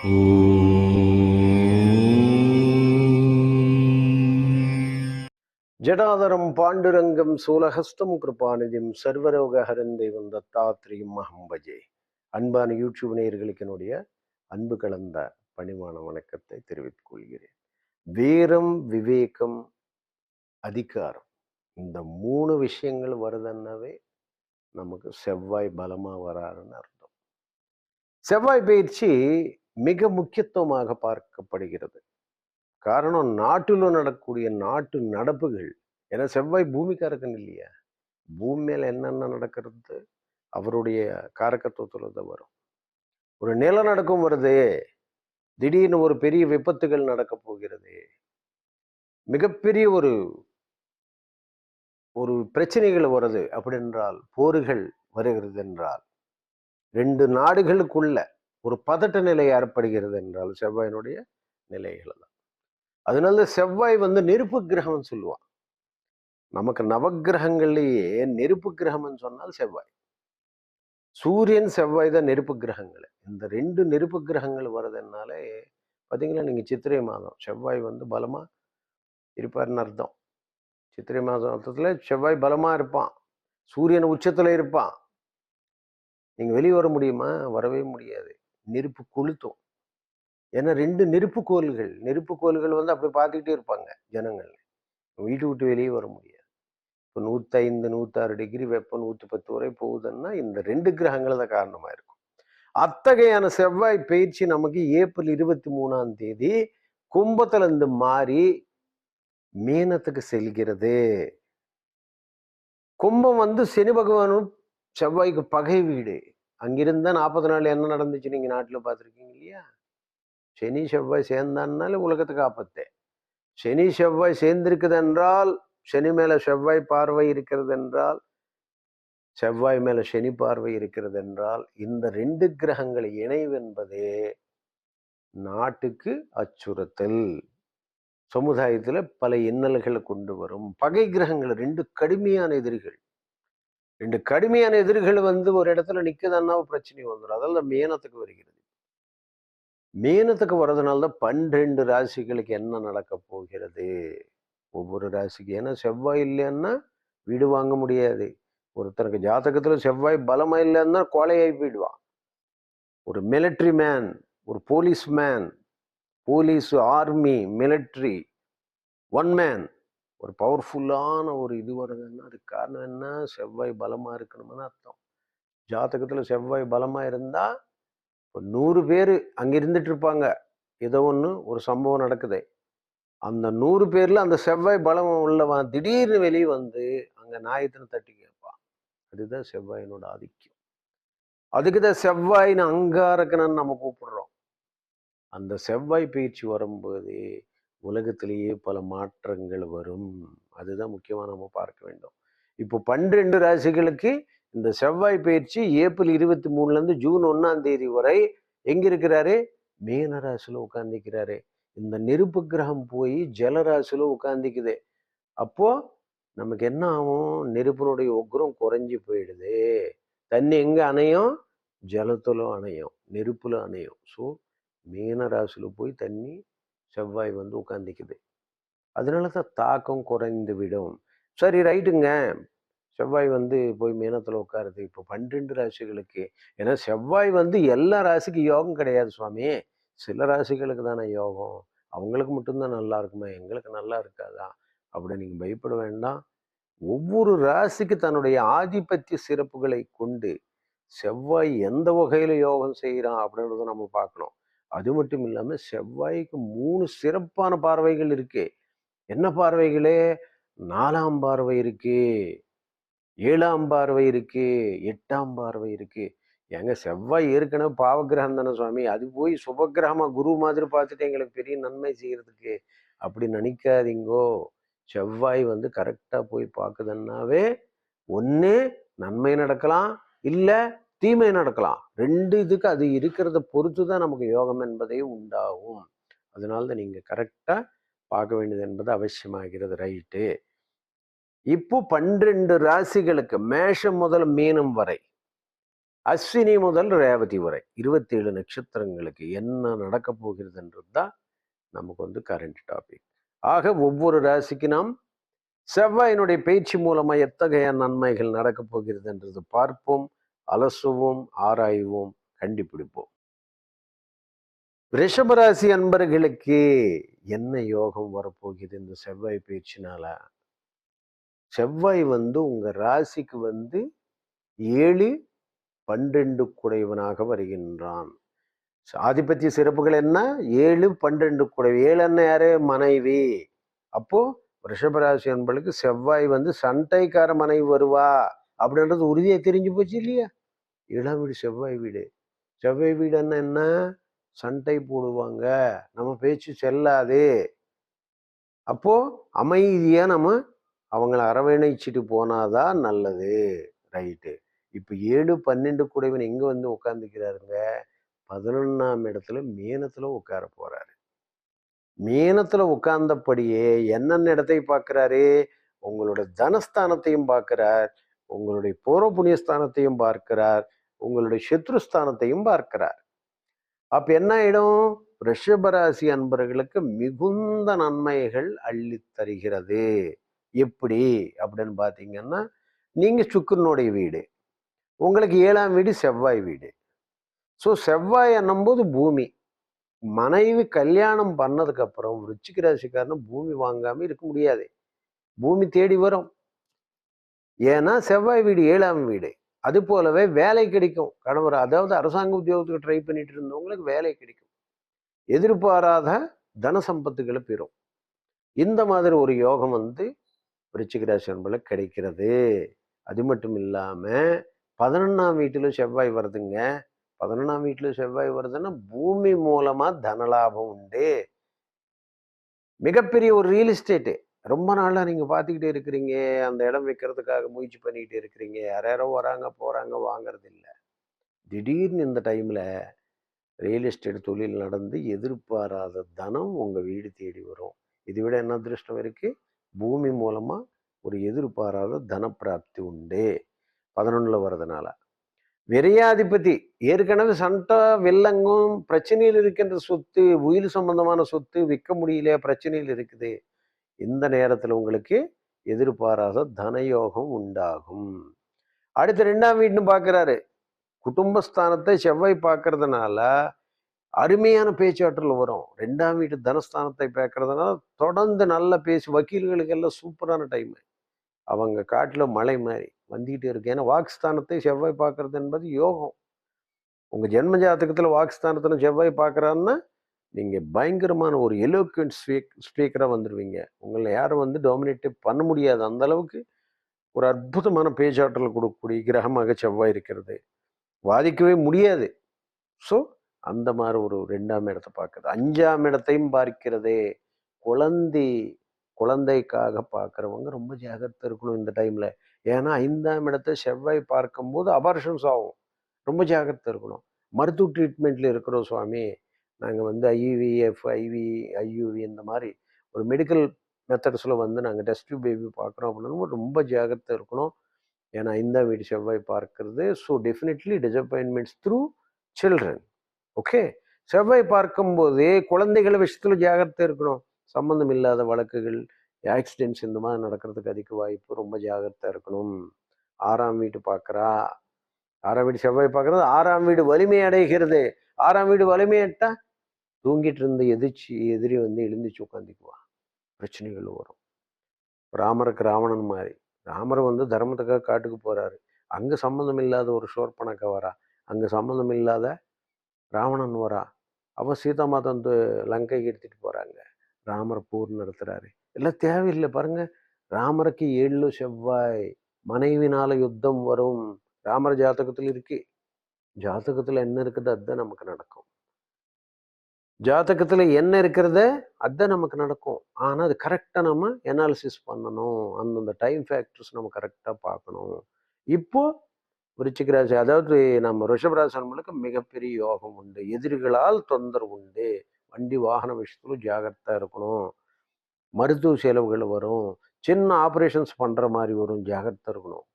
ஜடாதரம் பாண்டுரங்கம் சூலஹஸ்தம் கிருபாநிதிம் சர்வரோகஹரன் தெய்வம் தத்தாத்ரியம் அஹம் பஜே அன்பான யூடியூப் நேயர்களுக்கு என்னுடைய அன்பு கலந்த பணிவான வணக்கத்தை தெரிவித்துக் கொள்கிறேன். வீரம் விவேகம் அதிகாரம். இந்த மூணு விஷயங்கள் வருதுன்னாவே நமக்கு செவ்வாய் பலமாக வராருன்னு அர்த்தம். செவ்வாய் பயிற்சி மிக முக்கியத்துவமாக பார்க்கப்படுகிறது. காரணம் நாட்டில் நடக்கக்கூடிய நாட்டு நடப்புகள். ஏன்னா செவ்வாய் பூமிக்காரகன் இல்லையா? பூமி மேல என்னென்ன நடக்கிறது? அவருடைய காரகத்துவத்துல தான் வரும். ஒரு நிலநடுக்கம் வருது. திடீர்னு ஒரு பெரிய விபத்துகள் நடக்க போகிறது. மிகப்பெரிய ஒரு ஒரு பிரச்சனைகள் வருது. அப்படின்றால் போர்கள் வருகிறது என்றால். ரெண்டு நாடுகளுக்குள்ள ஒரு பதட்ட நிலை ஏற்படுகிறது என்றால் செவ்வாயினுடைய நிலைகள் தான் அதனால செவ்வாய் வந்து நெருப்பு கிரகம்னு சொல்லுவான். நமக்கு நவக்கிரகங்கள்லயே நெருப்பு கிரகம்னு சொன்னால் செவ்வாய். சூரியன் செவ்வாய் தான் நெருப்பு கிரகங்கள். இந்த ரெண்டு நெருப்பு கிரகங்கள் வர்றதுனாலே பார்த்தீங்களா நீங்க சித்திரை மாதம் செவ்வாய் வந்து பலமா இருப்பார்னு அர்த்தம். சித்திரை மாதம் அர்த்தத்துல செவ்வாய் பலமா இருப்பான். சூரியன் உச்சத்தில் இருப்பான். நீங்க வெளியே வர முடியுமா? வரவே முடியாது. நெருப்பு கொளுத்தும். ஏன்னா ரெண்டு நெருப்பு கோள்கள் நெருப்பு கோள்கள் வந்து அப்படி பார்த்துக்கிட்டே இருப்பாங்க ஜனங்கள். வீட்டு விட்டு வெளியே வர முடியாது. இப்போ நூற்றைந்து நூத்தாறு டிகிரி வெப்பம் நூற்றி பத்து வரை போகுதுன்னா இந்த ரெண்டு கிரகங்கள் தான் காரணமா இருக்கும். அத்தகையான செவ்வாய் பயிற்சி நமக்கு ஏப்ரல் இருபத்தி மூணாம் தேதி கும்பத்துல இருந்து மாறி மீனத்துக்கு செல்கிறது. கும்பம் வந்து சனி பகவானும் செவ்வாய்க்கு பகை வீடு. அங்கிருந்தா நாற்பது நாள் என்ன நடந்துச்சு நீங்கள் நாட்டில் பார்த்துருக்கீங்க இல்லையா? சனி செவ்வாய் சேர்ந்தான்னாலே உலகத்துக்கு ஆபத்தே. சனி செவ்வாய் சேர்ந்திருக்குது என்றால் சனி மேலே செவ்வாய் பார்வை இருக்கிறது என்றால் செவ்வாய் மேலே சனி பார்வை இருக்கிறது என்றால் இந்த ரெண்டு கிரகங்கள் இணைவு என்பதே நாட்டுக்கு அச்சுறுத்தல். சமுதாயத்தில் பல இன்னல்களை கொண்டு வரும். பகை கிரகங்கள் ரெண்டு கடுமையான எதிரிகள். ரெண்டு கடுமையான எதிரிகள் வந்து ஒரு இடத்துல நிற்குதுன்னா பிரச்சனை வந்துடும் அதெல்லாம் மேனத்துக்கு வருகிறது. மீனத்துக்கு வர்றதுனால தான் பன்னிரெண்டு ராசிகளுக்கு என்ன நடக்க போகிறது? ஒவ்வொரு ராசிக்கு ஏன்னா செவ்வாய் இல்லைன்னா வீடு வாங்க முடியாது. ஒருத்தனுக்கு ஜாதகத்தில் செவ்வாய் பலமாக இல்லைன்னா கொலையாகி போயிடுவான். ஒரு மிலிட்ரி மேன் ஒரு police man police army military one man ஒரு பவர்ஃபுல்லான ஒரு இது வருதுன்னா அதுக்கு காரணம் என்ன? செவ்வாய் பலமாக இருக்கணும்னு அர்த்தம். ஜாதகத்தில் செவ்வாய் பலமாக இருந்தால் இப்போ நூறு பேர் அங்கே இருந்துட்டு இருப்பாங்க. ஏதோ ஒன்று ஒரு சம்பவம் நடக்குது. அந்த நூறு பேரில் அந்த செவ்வாய் பலம் உள்ளவன் திடீர்னு வெளியே வந்து அங்கே நாயத்தின தட்டி கேட்பான்? அதுதான் செவ்வாயினோட ஆதிக்கம். அதுக்கு தான் செவ்வாயின்னு அங்காரக்கணன்னு நம்ம கூப்பிடுறோம். அந்த செவ்வாய் பயிற்சி வரும்போது உலகத்திலேயே பல மாற்றங்கள் வரும். அதுதான் முக்கியமாக நம்ம பார்க்க வேண்டும். இப்போ பன்னிரெண்டு ராசிகளுக்கு இந்த செவ்வாய் பயிற்சி ஏப்ரல் இருபத்தி மூணுலேருந்து ஜூன் ஒன்றாம் தேதி வரை எங்கே இருக்கிறாரு? மீன உட்காந்துக்கிறாரு இந்த நெருப்பு கிரகம் போய் ஜலராசியில் உட்காந்துக்குது அப்போது நமக்கு என்ன ஆகும்? நெருப்பினுடைய உக்ரம் குறைஞ்சி போயிடுது. தண்ணி எங்கே அணையும்? ஜலத்துல அணையும். நெருப்பில் அணையும். ஸோ மீனராசியில் போய் தண்ணி செவ்வாய் வந்து உட்காந்துக்குது அதனால தான் தாக்கம் குறைந்து விடும். சரி ரைட்டுங்க. செவ்வாய் வந்து போய் மீனத்தில் உட்காருது இப்போ பன்னிரெண்டு ராசிகளுக்கு ஏன்னா செவ்வாய் வந்து எல்லா ராசிக்கும் யோகம் கிடையாது சுவாமி. சில ராசிகளுக்கு தானே யோகம். அவங்களுக்கு மட்டும்தான் நல்லா இருக்குமா. எங்களுக்கு நல்லா இருக்காதா? அப்படி நீங்கள் பயப்பட வேண்டாம். ஒவ்வொரு ராசிக்கு தன்னுடைய ஆதிபத்திய சிறப்புகளை கொண்டு செவ்வாய் எந்த வகையில் யோகம் செய்கிறான் அப்படின்றத நம்ம பார்க்கணும். அது மட்டும் இல்லாமல் செவ்வாய்க்கு மூணு சிறப்பான பார்வைகள் இருக்கு. என்ன பார்வைகளே? நாலாம் பார்வை இருக்கு. ஏழாம் பார்வை இருக்கு. எட்டாம் பார்வை இருக்கு. ஏங்க செவ்வாய் ஏற்கனவே பாவகிரகம் தானே சுவாமி. அது போய் சுபகிரகமா குரு மாதிரி பார்த்துட்டு எங்களுக்கு பெரிய நன்மை செய்யறதுக்கு அப்படி நினைக்காதீங்கோ. செவ்வாய் வந்து கரெக்டாக போய் பார்க்குதுன்னாவே ஒன்று நன்மை நடக்கலாம். இல்லை தீமை நடக்கலாம். ரெண்டு இதுக்கு அது இருக்கிறத பொறுத்து தான் நமக்கு யோகம் என்பதே உண்டாகும். அதனால தான் நீங்கள் கரெக்டாக பார்க்க வேண்டியது என்பது அவசியமாகிறது. ரைட்டு. இப்போ பன்னிரெண்டு ராசிகளுக்கு மேஷம் முதல் மீனம் வரை அஸ்வினி முதல் ரேவதி வரை இருபத்தேழு நட்சத்திரங்களுக்கு என்ன நடக்க போகிறதுன்றது தான் நமக்கு வந்து கரண்ட் டாபிக் ஆக ஒவ்வொரு ராசிக்கு நாம் செவ்வாயினுடைய பேச்சு மூலமாக எத்தகைய நன்மைகள் நடக்கப் போகிறதுன்றது பார்ப்போம். அலசுவோம் ஆராய்வோம் கண்டுபிடிப்போம். ரிஷபராசி அன்பர்களுக்கு என்ன யோகம் வரப்போகுது இந்த செவ்வாய் பேச்சினால? செவ்வாய் வந்து உங்க ராசிக்கு வந்து ஏழு பன்னிரண்டு குடைவனாக வருகின்றான். ஆதிபத்திய சிறப்புகள் என்ன? ஏழு பன்னிரண்டு குடை. ஏழு என்ன யாரு? மனைவி. அப்போ ரிஷபராசி அன்பர்களுக்கு செவ்வாய் வந்து சண்டைக்கார மனைவி வருவா அப்படின்றது உறுதியை தெரிஞ்சு போச்சு இல்லையா? இளம் வீடு செவ்வாய் வீடு. செவ்வாய் வீடுன்னா என்ன? சண்டை போடுவாங்க. நம்ம பேச்சு செல்லாது. அப்போ அமைதியா நம்ம அவங்கள அரவணைச்சிட்டு போனாதான் நல்லது. ரைட்டு. இப்போ ஏழு பன்னெண்டு குடைவன் எங்க வந்து உட்காந்துக்கிறாருங்க பதினொன்னாம் இடத்துல மீனத்துல உட்கார போறாரு. மீனத்துல உட்கார்ந்தபடியே என்னென்ன இடத்தை பார்க்கிறாரு உங்களோட தனஸ்தானத்தையும் பார்க்கிறார் உங்களுடைய பூர்வ புண்ணியஸ்தானத்தையும் பார்க்கிறார். உங்களுடைய சத்ருஸ்தானத்தையும் பார்க்கிறார். அப்ப என்ன ஆயிடும்? ரிஷபராசி அன்பர்களுக்கு மிகுந்த நன்மைகள் அள்ளி தருகிறது. எப்படி? அப்படின்னு பார்த்தீங்கன்னா நீங்க சுக்கரனுடைய வீடு. உங்களுக்கு ஏழாம் வீடு செவ்வாய் வீடு. ஸோ செவ்வாய் என்னும்போது பூமி. மனைவி கல்யாணம் பண்ணதுக்கு அப்புறம் ருச்சிக ராசிக்காரனும் பூமி வாங்காம இருக்க முடியாது. பூமி தேடி வரும். ஏன்னா செவ்வாய் வீடு ஏழாம் வீடு. அது போலவே வேலை கிடைக்கும். கணவர் அதாவது அரசாங்க உத்தியோகத்துக்கு ட்ரை பண்ணிட்டு இருந்தவங்களுக்கு வேலை கிடைக்கும். எதிர்பாராத தன சம்பத்துகளை பெறும். இந்த மாதிரி ஒரு யோகம் வந்து விருச்சிக ராசி கிடைக்கிறது. அது மட்டும் இல்லாம பதினொன்றாம் வீட்டிலும் செவ்வாய் வருதுங்க. பதினொன்றாம் வீட்டில் செவ்வாய் வருதுன்னா பூமி மூலமா தனலாபம் உண்டு. மிகப்பெரிய ஒரு ரியல் எஸ்டேட்டு ரொம்ப நாளாக நீங்கள் பார்த்துக்கிட்டே இருக்கிறீங்க. அந்த இடம் விற்கிறதுக்காக முயற்சி பண்ணிக்கிட்டே இருக்கிறீங்க. யாரோ வராங்க போகிறாங்க வாங்குறது இல்லை திடீர்னு இந்த டைமில் ரியல் எஸ்டேட் தொழில் நடந்து எதிர்பாராத தனம் உங்கள் வீடு தேடி வரும். இதை விட என்ன அதிருஷ்டம் இருக்குது பூமி மூலமாக ஒரு எதிர்பாராத தனப்பிராப்தி உண்டு. பதினொன்றில் வர்றதுனால. விரையாதிபதி ஏற்கனவே சண்டை வில்லங்கும் பிரச்சனையில் இருக்கின்ற சொத்து உயிர் சம்பந்தமான சொத்து விற்க முடியல பிரச்சனையில் இருக்குது. இந்த நேரத்தில் உங்களுக்கு எதிர்பாராத தனயோகம் உண்டாகும். அடுத்து ரெண்டாம் வீட்டுன்னு பார்க்குறாரு குடும்பஸ்தானத்தை செவ்வாய் பார்க்கறதுனால அருமையான பேச்சாற்றல் வரும். ரெண்டாம் வீட்டு தனஸ்தானத்தை பார்க்கறதுனால தொடர்ந்து நல்ல பேசி வக்கீல்களுக்கு எல்லாம் சூப்பரான டைமு அவங்க காட்டில் மலை மாதிரி வந்துக்கிட்டே இருக்கு. ஏன்னா வாக்குஸ்தானத்தை செவ்வாய் பார்க்கறது என்பது யோகம். உங்கள் ஜென்ம ஜாதகத்தில் வாக்குஸ்தானத்தில் செவ்வாய் பார்க்குறான்னா நீங்கள் பயங்கரமான ஒரு எலோக்வன்ட் ஸ்பீக் ஸ்பீக்கராக வந்துடுவீங்க உங்களை யாரும் வந்து டாமினேட்டே பண்ண முடியாது. அந்த அளவுக்கு ஒரு அற்புதமான பேச்சாற்றல் கொடுக்கக்கூடிய கிரகமாக செவ்வாய் இருக்கிறது. வாதிக்கவே முடியாது. ஸோ அந்த மாதிரி ஒரு ரெண்டாம் இடத்தை பார்க்குறது. அஞ்சாம் இடத்தையும் பார்க்கிறதே குழந்தை குழந்தைக்காக பார்க்குறவங்க ரொம்ப ஜாகிரதை இருக்கணும் இந்த டைமில் ஏன்னா ஐந்தாம் இடத்தை செவ்வாய் பார்க்கும்போது அபார்ஷன்ஸ் ஆகும். ரொம்ப ஜாகிரதை இருக்கணும். மருத்துவ ட்ரீட்மெண்ட்டில் இருக்கிறோம் சுவாமி. நாங்கள் வந்து ஐவிஎஃப் ஐவி ஐயூவி இந்த மாதிரி ஒரு மெடிக்கல் மெத்தட்ஸில் வந்து நாங்கள் டெஸ்ட் பேபி பார்க்குறோம் அப்படின்னு ரொம்ப ஜாகிரதை இருக்கணும். ஏன்னா ஐந்தாம் வீடு செவ்வாய் பார்க்கறது. So definitely disappointments through children okay செவ்வாய் பார்க்கும்போது குழந்தைகள் விஷயத்தில் ஜாகிரதை இருக்கணும். சம்மந்தம் இல்லாத வழக்குகள் ஆக்சிடென்ட்ஸ் இந்த மாதிரி நடக்கிறதுக்கு அதிக வாய்ப்பு ரொம்ப ஜாகிரதை இருக்கணும். ஆறாம் வீடு பார்க்குறா. ஆறாம் வீடு செவ்வாய் பார்க்குறது. ஆறாம் வீடு வலிமை அடைகிறது. ஆறாம் வீடு வலிமையிட்டால் தூங்கிட்டு இருந்த எதிர்ச்சி எதிரி வந்து எழுந்திரிச்சு உட்காந்துக்குவா பிரச்சனைகள் வரும். ராமருக்கு ராவணன் மாதிரி ராமர் வந்து தர்மத்துக்காக காட்டுக்கு போறாரு. அங்க சம்மந்தம் இல்லாத ஒரு ஷோர்பணக்க வரா. அங்க சம்மந்தம் இல்லாத ராவணன் வரா. அவ சீதா மாதம் வந்து லங்கைக்கு எடுத்துட்டு போறாங்க. ராமர் போர் நடத்துறாரு. எல்லாம் தேவையில்லை பாருங்க. ராமருக்கு ஏழு செவ்வாய். மனைவினால யுத்தம் வரும். ராமர் ஜாதகத்தில் இருக்கு. ஜாதகத்தில் என்ன இருக்குது அதுதான் நமக்கு நடக்கும். ஜாதகத்தில் என்ன இருக்கிறத அதுதான் நமக்கு நடக்கும். ஆனால் அது கரெக்டாக நம்ம எனாலிசிஸ் பண்ணணும். அந்தந்த டைம் ஃபேக்டர்ஸ் நம்ம கரெக்டாக பார்க்கணும். இப்போது விருச்சிக அதாவது நம்ம ரிஷபராசி நம்மளுக்கு மிகப்பெரிய யோகம் உண்டு. எதிரிகளால் தொந்தரவு உண்டு. வண்டி வாகன விஷயத்துல ஜாகிரதா இருக்கணும். மருத்துவ செலவுகள் வரும். சின்ன ஆப்ரேஷன்ஸ் பண்ணுற மாதிரி வரும். ஜாகிரதா இருக்கணும்.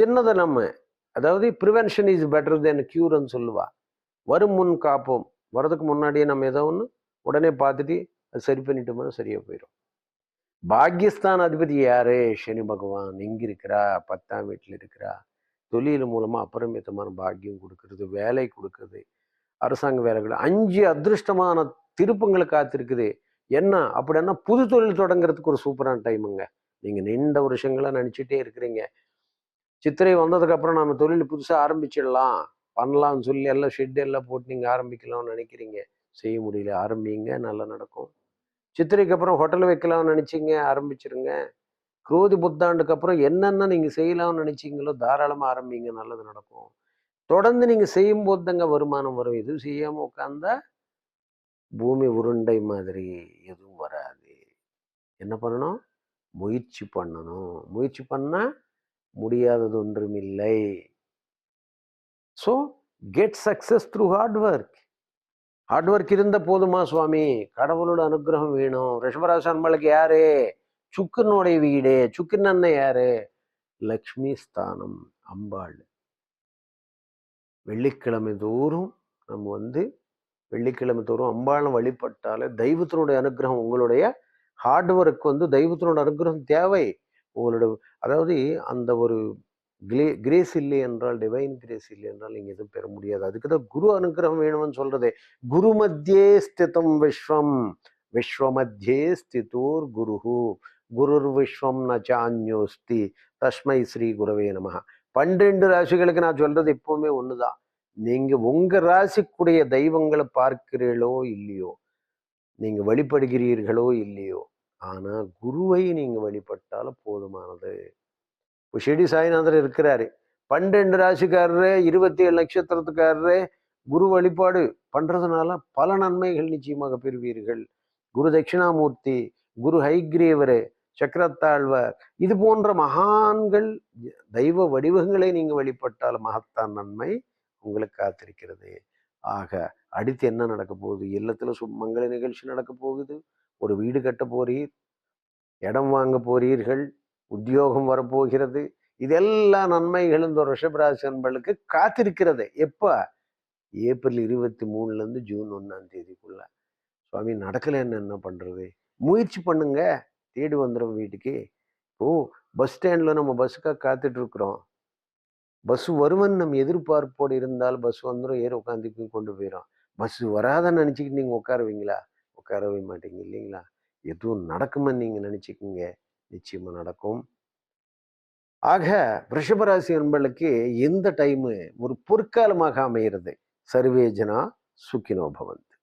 சின்னதை நம்ம அதாவது ப்ரிவென்ஷன் இஸ் பெட்டர் தென் க்யூர்னு சொல்லுவா. வரும் முன் காப்போம். வரதுக்கு முன்னாடியே நம்ம ஏதோ ஒன்று உடனே பார்த்துட்டு அது சரி பண்ணிட்டோம்னா சரியாக போயிடும் பாக்கியஸ்தான் அதிபதி யாரு? சனி பகவான் இங்கே இருக்கிறா பத்தாம் வீட்டில் இருக்கிறா. தொழில் மூலமாக அபரிமிதமான பாக்கியம் கொடுக்கறது வேலை கொடுக்குறது அரசாங்க வேலைகள் அஞ்சு அதிருஷ்டமான திருப்பங்களை காத்திருக்குது. என்ன? அப்படின்னா புது தொழில் தொடங்குறதுக்கு ஒரு சூப்பரான டைமுங்க நீங்கள் நீண்ட வருஷங்களாக நினச்சிட்டே இருக்கிறீங்க. சித்திரை வந்ததுக்கப்புறம் நம்ம தொழில் புதுசாக ஆரம்பிச்சிடலாம். பண்ணலாம்னு சொல்லி எல்லாம் ஷெட் எல்லாம் போட்டு நீங்கள் ஆரம்பிக்கலாம்னு நினைக்கிறீங்க. செய்ய முடியல. ஆரம்பிங்க. நல்லா நடக்கும். சித்திரைக்கு அப்புறம் ஹோட்டல் வைக்கலாம்னு நினச்சிங்க. ஆரம்பிச்சிருங்க. குரோதி புத்தாண்டுக்கு அப்புறம் என்னென்ன நீங்கள் செய்யலாம்னு நினச்சிங்களோ தாராளமாக ஆரம்பிங்க. நல்லது நடக்கும். தொடர்ந்து நீங்கள் செய்யும் போது தாங்க வருமானம் வரும். எதுவும் செய்யாமல் உட்காந்தா பூமி உருண்டை மாதிரி எதுவும் வராது. என்ன பண்ணணும்? முயற்சி பண்ணணும். முயற்சி பண்ணால் முடியாதது ஒன்றுமில்லை. So get success through hard work hard work இருந்த போதுமா சுவாமி? கடவுளோட அனுகிரகம் வேணும். ரிஷபராசி அன்பளுக்கு யாரு? சுக்கனுடைய வீடு. சுக்கன் அண்ணன் யாரு? லக்ஷ்மி ஸ்தானம் அம்பாள். வெள்ளிக்கிழமை தோறும் நம்ம வந்து வெள்ளிக்கிழமை தோறும் அம்பாளை வழிபட்டாலே தெய்வத்தினுடைய அனுகிரகம் உங்களுடைய ஹார்ட் ஒர்க் வந்து தெய்வத்தினோட அனுகிரகம் தேவை. உங்களோட அதாவது அந்த ஒரு கிளே கிரேஸ் இல்லை என்றால் டிவைன் கிரேஸ் இல்லை என்றால் நீங்கள் எதுவும் பெற முடியாது. அதுக்கு தான் குரு அனுகிரகம் வேணும்னு சொல்றதே. குரு மத்தியே ஸ்திதம் விஸ்வம். விஸ்வமத்தியே ஸ்திதோர் குருஹு. குருர் விஸ்வம் நச்சான்யோஸ்தி தஸ்மை ஸ்ரீ குருவே நமஹ. பன்னிரெண்டு ராசிகளுக்கு நான் சொல்றது எப்பவுமே ஒண்ணுதான். நீங்க உங்க ராசிக்குடைய தெய்வங்களை பார்க்கிறீர்களோ இல்லையோ நீங்க வழிபடுகிறீர்களோ இல்லையோ ஆனா குருவை நீங்க வழிபட்டால போதுமானது. இப்போ ஷிரடி சாய்நாதர் இருக்கிறாரு. பன்னெண்டு ராசிக்காரரு இருபத்தி ஏழு நட்சத்திரத்துக்காரரு குரு வழிபாடு பண்றதுனால பல நன்மைகள் நிச்சயமாக பெறுவீர்கள். குரு தட்சிணாமூர்த்தி குரு ஹைக்ரீவர் சக்கரத்தாழ்வார் இது போன்ற மகான்கள் தெய்வ வடிவங்களை நீங்கள் வழிபட்டால் மகத்தான் நன்மை உங்களுக்கு காத்திருக்கிறது. ஆக அடுத்து என்ன நடக்க போகுது? இல்லத்தில் மங்கள நிகழ்ச்சி நடக்க போகுது. ஒரு வீடு கட்ட போறீர் இடம் வாங்க போறீர்கள். உத்தியோகம் வரப்போகிறது. இதெல்லாம் நன்மைகள் இந்த ரிஷபராசி அன்பர்களுக்கு காத்திருக்கிறது. எப்போ? ஏப்ரல் இருபத்தி மூணுலேருந்து ஜூன் ஒன்றாம் தேதிக்குள்ள. சுவாமி நடக்கலைன்னு என்ன பண்ணுறது முயற்சி பண்ணுங்க. தேடி வந்துடும் வீட்டுக்கு. ஓ பஸ் ஸ்டாண்டில் நம்ம பஸ்ஸுக்காக காத்துட்ருக்குறோம் பஸ் வருவன் நம்ம எதிர்பார்ப்போடு இருந்தால் பஸ் வந்துடும் ஏறி உட்காந்து கொண்டு போயிடும் பஸ் வராதன்னு நினச்சிக்கிட்டு நீங்கள் உட்காருவீங்களா? உட்காரவே மாட்டீங்க இல்லைங்களா? எதுவும் நடக்குமென்னு நீங்கள் நினச்சிக்கிங்க. நிச்சயமாக நடக்கும். ஆக ரிஷபராசி என்பளுக்கு எந்த டைமு ஒரு பொற்காலமாக அமைகிறது சர்வேஜனா சுக்கினோபவந்த்